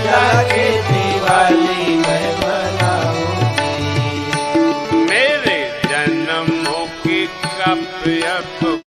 जाके दिवाली मैं मनाऊंगी मेरे जन्मों की कप अब